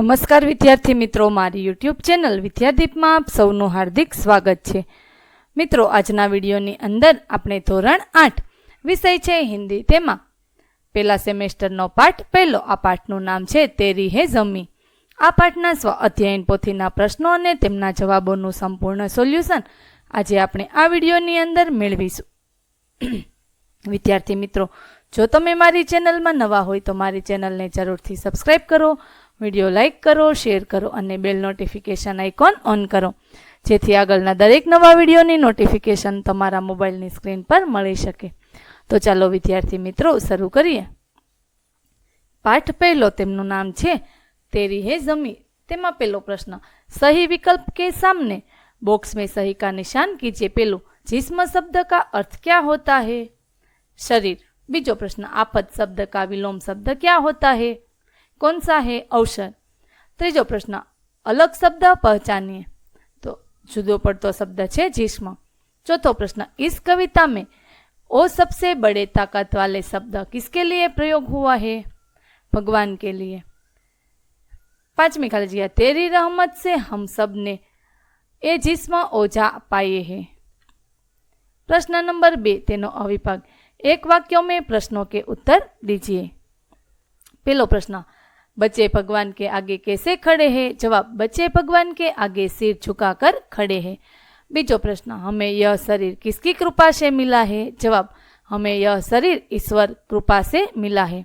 નમસ્કાર વિદ્યાર્થી મિત્રો, મારી યુટ્યુબ ચેનલ વિદ્યાદીપમાં આપ સૌનું હાર્દિક સ્વાગત છે. મિત્રો, આજના વિડીયોની અંદર આપણે ધોરણ આઠ વિષય છે હિન્દી તેમાં. પહેલા સેમેસ્ટરનો પાઠ, પહેલો, આ પાઠનું નામ છે તેરી હે જમી. આ પાઠના સ્વ અધ્યયન પોથીના પ્રશ્નો અને તેમના જવાબોનું સંપૂર્ણ સોલ્યુશન આજે આપણે આ વિડીયોની અંદર મેળવીશું. વિદ્યાર્થી મિત્રો, જો તમે મારી ચેનલમાં નવા હોય તો મારી ચેનલને જરૂરથી સબસ્ક્રાઈબ કરો વીડિયો લાઇક કરો, શેર કરો અને બેલ નોટિફિકેશન આઇકોન ઓન કરો. જેથી આગળના દરેક નવા વિડીયોની નોટિફિકેશન તમારા મોબાઈલની સ્ક્રીન પર મળી શકે. તો ચાલો વિદ્યાર્થી મિત્રો, શરૂ કરીએ. પાઠ પહેલો, તેમનું નામ છે તેરી હે જમી તેમાં પેલો પ્રશ્ન, સહી વિકલ્પ કે સામને? બોક્સ મેં सही का निशान कीजिए પેલું. જિસ્મ શબ્દ કા અર્થ ક્યાં હોતા હે? શરીર. બીજો પ્રશ્ન आफत शब्द का विलोम शब्द क्या होता है कौन सा है अवसर तीजो प्रश्न, अलग शब्द पहचानिए। तो जुदो पड़तो शब्द है जिसम। चौथो प्रश्न, इस कविता में ओ सबसे बड़े ताकत वाले शब्द किसके लिए प्रयोग हुआ है? भगवान के लिए। पांचवी खाली जी तेरी रहमत से हम सबने ए जिसम ओझा पाए है। प्रश्न नंबर बे, तेनो अविभाग एक वाक्यों में प्रश्नों के उत्तर दीजिए। पेलो प्रश्न बच्चे भगवान के आगे कैसे खड़े हैं? जवाब, बच्चे भगवान के आगे सिर झुकाकर खड़े हैं। बीजो प्रश्न, हमें यह शरीर किसकी कृपा से मिला है? जवाब, हमें यह शरीर ईश्वर कृपा से मिला है।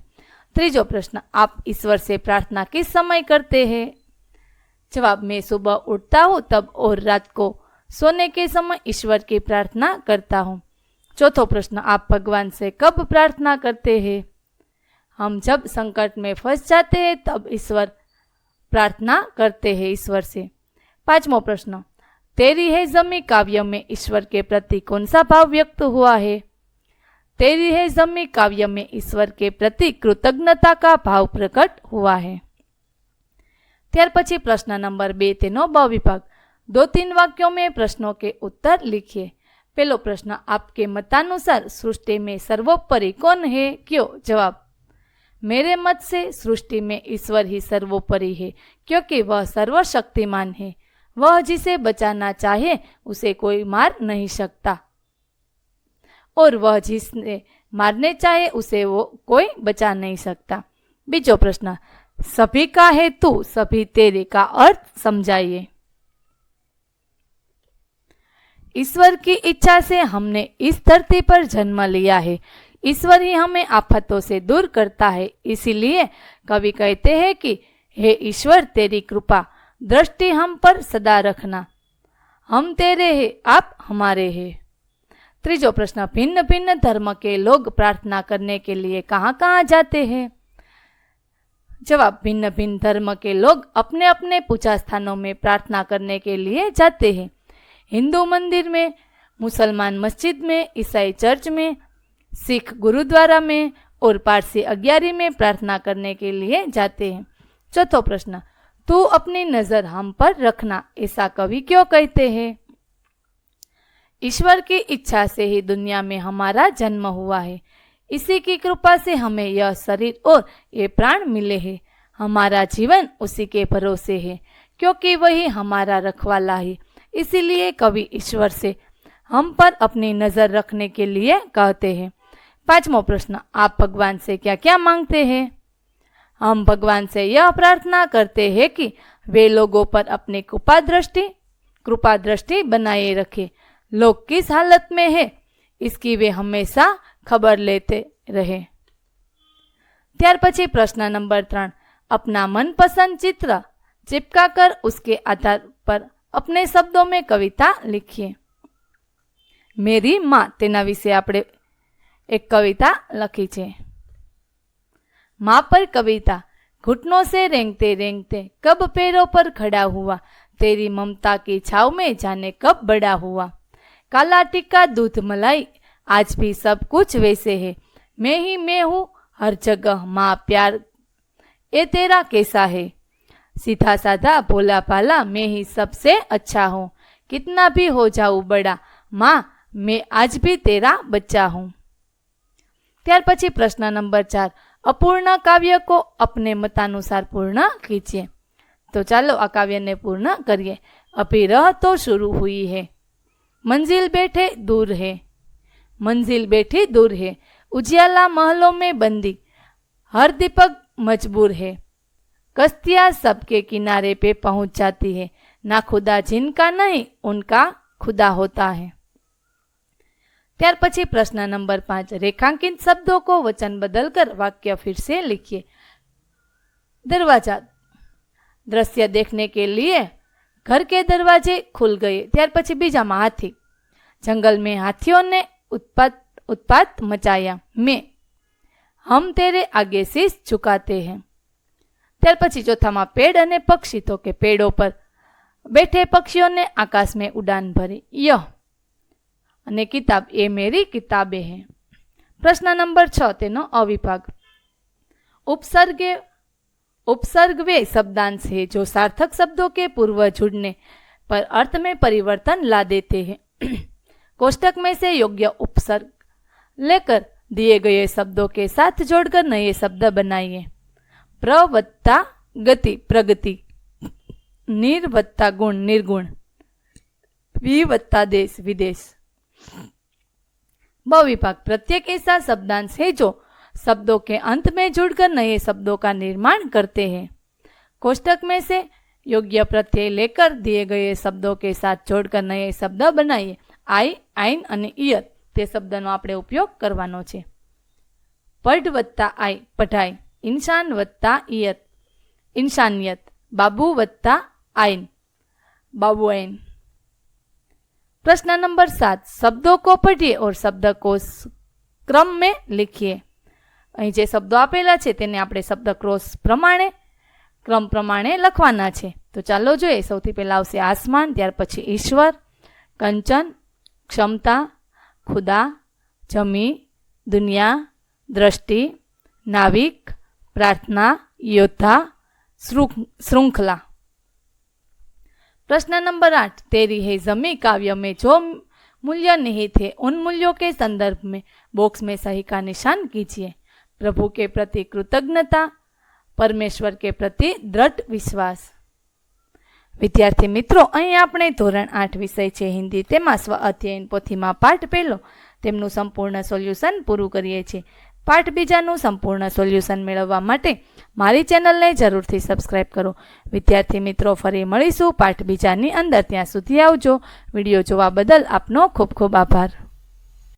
त्रीजो प्रश्न, आप ईश्वर से प्रार्थना किस समय करते हैं? जवाब, मैं सुबह उठता हूँ तब और रात को सोने के समय ईश्वर की प्रार्थना करता हूँ। चौथो प्रश्न, आप भगवान से कब प्रार्थना करते हैं? हम जब संकट में फंस जाते हैं तब ईश्वर प्रार्थना करते हैं ईश्वर से पांचमो प्रश्न तेरी है जमी काव्य में ईश्वर के प्रति कौन सा भाव व्यक्त हुआ है तेरी है जमी काव्य में ईश्वर के प्रति कृतज्ञता का भाव प्रकट हुआ है ત્યાર પછી પ્રશ્ન નંબર બે તેનો બ વિભાગ दो तीन वाक्यों में प्रश्नों के उत्तर लिखिए पहलो प्रश्न आपके मतानुसार सृष्टि में सर्वोपरि कौन है क्यों जवाब मेरे मत से सृष्टि में ईश्वर ही सर्वोपरि है, क्योंकि वह सर्वशक्तिमान है। वह जिसे बचाना चाहे, उसे कोई मार नहीं सकता। और वह जिसने मारने चाहे, उसे वो कोई बचा नहीं सकता। बीजो प्रश्न, सभी का है तू सभी तेरे का अर्थ समझाइए। ईश्वर की इच्छा से हमने इस धरती पर जन्म लिया है। ईश्वर ही हमें आफतों से दूर करता है। इसीलिए कवि कहते हैं कि, हे ईश्वर, तेरी कृपा, दृष्टि हम पर सदा रखना। हम तेरे हैं, आप हमारे हैं। त्रीजो प्रश्न भिन्न भिन्न धर्म के लोग प्रार्थना करने के लिए कहाँ कहाँ जाते हैं? जवाब भिन्न भिन्न धर्म के लोग अपने अपने पूजा स्थानों में प्रार्थना करने के लिए जाते हैं। हिंदू मंदिर में, मुसलमान मस्जिद में, ईसाई चर्च में सिख गुरुद्वारा में और पारसी अग्यारी में प्रार्थना करने के लिए जाते हैं। चौथो प्रश्न, तू अपनी नज़र हम पर रखना ऐसा कवि क्यों कहते हैं? ईश्वर की इच्छा से ही दुनिया में हमारा जन्म हुआ है। इसी की कृपा से हमें यह शरीर और ये प्राण मिले हैं। हमारा जीवन उसी के भरोसे है, क्योंकि वही हमारा रखवाला है। इसीलिए कवि ईश्वर से, हम पर अपनी नज़र रखने के लिए कहते हैं। पांचवा प्रश्न आप भगवान से क्या क्या मांगते हैं हम भगवान से यह प्रार्थना करते हैं कि वे लोगों पर अपनी कृपा दृष्टि कृपा दृष्टि बनाए रखे लोग किस हालत में है इसकी वे हमेशा खबर लेते रहे ત્યાર પછી પ્રશ્ન નંબર ત્રણ अपना मनपसंद चित्र चिपका कर उसके आधार पर अपने शब्दों में कविता लिखिए मेरी माँ તેના વિશે આપણે એક કવિતા લખી છે माँ पर कविता घुटनों से रेंगते रेंगते कब पैरों पर खड़ा हुआ तेरी ममता की छाव में जाने कब बड़ा हुआ काला टिक्का दूध मलाई आज भी सब कुछ वैसे है मैं ही मैं हूँ हर जगह माँ प्यार ये तेरा कैसा है सीधा साधा भोला भाला मैं ही सबसे अच्छा हूँ कितना भी हो जाऊँ बड़ा माँ मैं आज भी तेरा बच्चा हूँ ત્યાર પછી પ્રશ્ન નંબર ચાર અપૂર્ણ કાવ્ય કો અપને મતાનુસાર પૂર્ણ કીજીએ તો ચાલો આ કાવ્યને પૂર્ણ કરીએ અભી રહ તો શરૂ હુઈ હે મંજિલ બેઠે દૂર હે મંજિલ બેઠી दूर है उजियाला महलों में बंदी हर दीपक मजबूर है कस्तियाँ सबके किनारे पे पहुँच जाती है ना खुदा जिनका नहीं उनका खुदा होता है ત્યાર પછી પ્રશ્ન નંબર પાંચ રેખાંકિત શબ્દों को वचन बदलकर वाक्य फिर से लिखिए दरवाजा दृश्य देखने के लिए घर के दरवाजे खुल गए ત્યાર પછી બીજામાં હાથી जंगल में हाथियों ने उत्पात उत्पात मचाया मैं हम तेरे आगे शीश झुकाते हैं ત્યાર પછી ચોથામાં પેડ અને પક્ષી તો કે પેડો પર બેઠે પક્ષીઓને આકાશ में उड़ान भरी यह અને કિતાબ એ મેરી કિતાબે હે પ્રશ્ન નંબર છ તેનો અવિભાગ उपसर्ग उपसर्ग वे शब्दांश है जो सार्थक शब्दों के पूर्व जुड़ने पर अर्थ में परिवर्तन ला देते हैं कोष्टक में से योग्य उपसर्ग लेकर दिए गए शब्दों के साथ जोड़कर नए शब्द बनाइए प्रवत्ता गति प्रगति निर्वत्ता गुण निर्गुण विवत्ता देश विदेश बहुविभाग प्रत्येक ऐसा शब्दांश है जो शब्दों के अंत में जुड़कर नए शब्दों का निर्माण करते हैं कोष्टक में से योग्य प्रत्यय लेकर दिए गए शब्दों के साथ जोड़कर नए शब्द बनाइए આઈ આઈન અને ઇયર તે શબ્દનો આપણે ઉપયોગ કરવાનો છે પઢ વત્તા આઈ પઢાઈ ઇન્સાન વત્તા ઇયત इंसानियत बाबू वत्ता आइन बाबू आइन प्रश्न नंबर सात शब्दों को पढ़िए और शब्द को क्रम में लिखिए અહીં જે શબ્દો આપેલા છે તેને આપણે શબ્દ ક્રોસ પ્રમાણે ક્રમ પ્રમાણે લખવાના છે તો ચાલો જોઈએ સૌથી પહેલાં આવશે આસમાન ત્યાર પછી ઈશ્વર કંચન ક્ષમતા ખુદા જમી દુનિયા દ્રષ્ટિ નાવિક પ્રાર્થના योद्धा श्रृंखला प्रश्न नंबर आठ तेरी है जमी काव्य में जो मूल्य नहीं थे उन मूल्यों के संदर्भ में बॉक्स में सही का निशान कीजिए प्रभु के प्रति कृतज्ञता પરમેશ્વર કે પ્રતિ દ્રઢ વિશ્વાસ વિદ્યાર્થી મિત્રો અહીં આપણે ધોરણ આઠ વિષય છે હિન્દી તેમાં સ્વ અધ્યયન પોથીમાં પાઠ પહેલો તેમનું સંપૂર્ણ સોલ્યુશન પૂરું કરીએ છીએ પાઠ બીજાનું સંપૂર્ણ સોલ્યુશન મેળવવા માટે મારી ચેનલને જરૂરથી સબસ્ક્રાઈબ કરો. વિદ્યાર્થી મિત્રો, ફરી મળીશું પાઠ બીજાની અંદર. ત્યાં સુધી આવજો. વીડિયો જોવા બદલ આપનો ખૂબ ખૂબ આભાર.